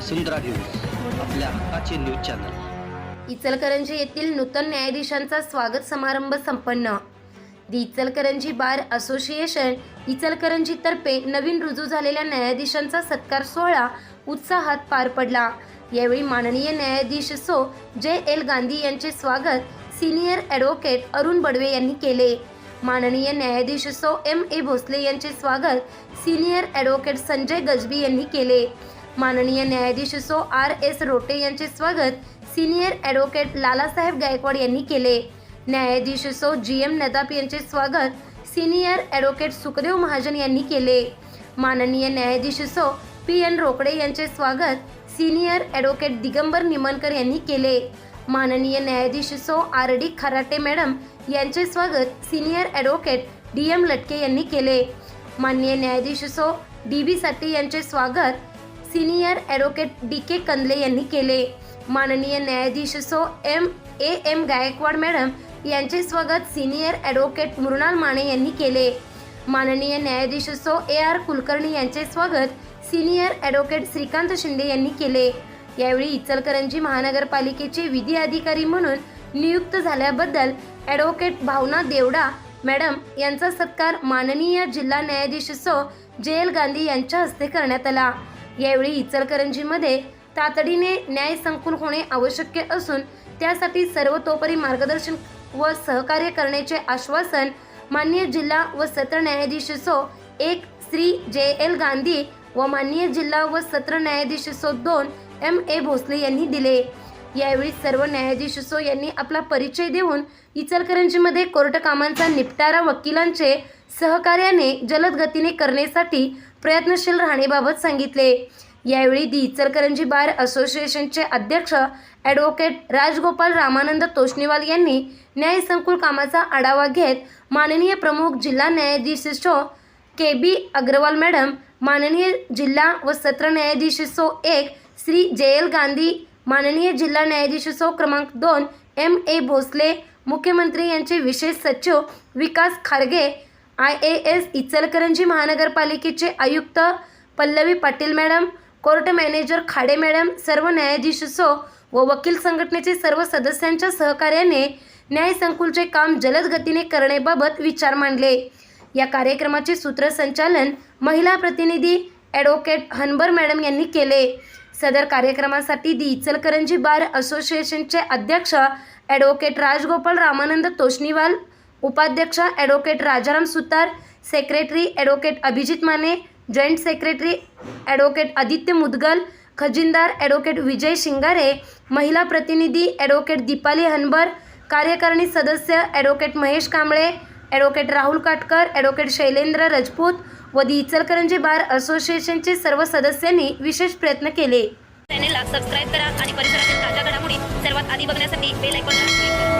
वसुंधरा news आपल्या हक्काचे news channel. Ichalkaranji येथील नूतन न्यायाधीशांचा स्वागत समारंभ संपन्न. दि इचलकरंजी बार असोसिएशन इचलकरंजीतर्फे नवीन रुजू झालेल्या न्यायाधीशांचा सत्कार सोहळा उत्साहात पार पडला. यावेळी माननीय न्यायाधीश सो जे एल गांधी यांचे स्वागत सिनियर ॲडव्होकेट अरुण बडवे यांनी केले. माननीय न्यायाधीश सो एम ए भोसले यांचे स्वागत सिनियर ॲडव्होकेट संजय गजबी यांनी केले. माननीय न्यायाधीश सो आर एस रोटे यांचे स्वागत सिनियर ॲडव्होकेट लालासाहेब गायकवाड यांनी केले. न्यायाधीश सो जी एम नदाप यांचे स्वागत सिनियर ॲडव्होकेट सुखदेव महाजन यांनी केले. माननीय न्यायाधीश सो पी एन रोकडे यांचे स्वागत सिनियर ॲडव्होकेट दिगंबर निमनकर यांनी केले. माननीय न्यायाधीश सो आर डी खराटे मॅडम यांचे स्वागत सिनियर ॲडव्होकेट डी एम लटके यांनी केले. माननीय न्यायाधीश सो डी बी साठे यांचे स्वागत senior advocate D K Kandale यांनी केले. माननीय न्यायाधीश so M A M Gaikwad madam यांचे स्वागत सिनियर ॲडव्होकेट मृणाल माने यांनी केले. माननीय न्यायाधीश सो ए आर कुलकर्णी यांचे स्वागत सिनियर ॲडव्होकेट श्रीकांत शिंदे यांनी केले. यावेळी इचलकरंजी महानगरपालिकेचे विधी अधिकारी म्हणून नियुक्त झाल्याबद्दल ॲडव्होकेट भावना देवडा मॅडम यांचा सत्कार माननीय जिल्हा न्यायाधीश सो जे एल गांधी यांच्या हस्ते करण्यात आला. यावेळी इचलकरंजीमध्ये तातडीने न्याय संकुल होणे आवश्यक असून त्यासाठी सर्वतोपरी मार्गदर्शन व सहकार्य करण्याचे आश्वासन माननीय जिल्हा व सत्र न्यायाधीश सो एक श्री जे एल गांधी व माननीय जिल्हा व सत्र न्यायाधीश सो दोन एम ए भोसले यांनी दिले. यावेळी सर्व न्यायाधीश सो यांनी आपला परिचय देऊन इचलकरंजीमध्ये कोर्ट कामांचा निपटारा वकिलांचे सहकार्याने जलद गतीने करण्यासाठी प्रयत्नशील राहण्याबाबत सांगितले. यावेळी दी इचलकरंजी बार असोसिएशनचे अध्यक्ष ॲडव्होकेट राजगोपाल रामानंद तोष्णीवाल यांनी न्याय संकुल कामाचा आढावा घेत माननीय प्रमुख जिल्हा न्यायाधीश शो के बी अग्रवाल मॅडम माननीय जिल्हा व सत्र न्यायाधीश सो एक श्री जे एल गांधी माननीय जिल्हा न्यायाधीश सो क्रमांक दोन एम ए भोसले मुख्यमंत्री यांचे विशेष सचिव Vikas Kharge I A S Ichalkaranji महानगरपालिकेचे आयुक्त Pallavi Patil madam court manager Khade madam सर्व न्यायाधीशसो व वकील संघटनेचे सर्व सदस्यांच्या सहकार्याने न्याय संकुलचे काम जलद गतीने करण्याबाबत विचार मांडले. या कार्यक्रमाचे सूत्रसंचालन महिला प्रतिनिधी ॲडव्होकेट हनबर मॅडम यांनी केले. सदर कार्यक्रमासाठी दी इचलकरंजी बार असोसिएशनचे अध्यक्ष ॲडव्होकेट राजगोपाल रामानंद तोष्णीवाल उपाध्यक्ष advocate Rajaram Sutar secretary advocate Abhijit Mane joint secretary advocate Aditya Mudgal खजिनदार advocate Vijay Shingare महिला प्रतिनिधी ॲडव्होकेट दीपाली हनबर कार्यकारिणी सदस्य advocate Mahesh Kamble advocate Rahul Katkar advocate Shailendra Rajput व दी इचलकरंजी बार असोसिएशनचे सर्व सदस्यांनी विशेष प्रयत्न केले. चॅनेलला सबस्क्राईब करा आणि परिसरातील ताज्या घडामोडी सर्वात आधी बघण्यासाठी बेल ऐकून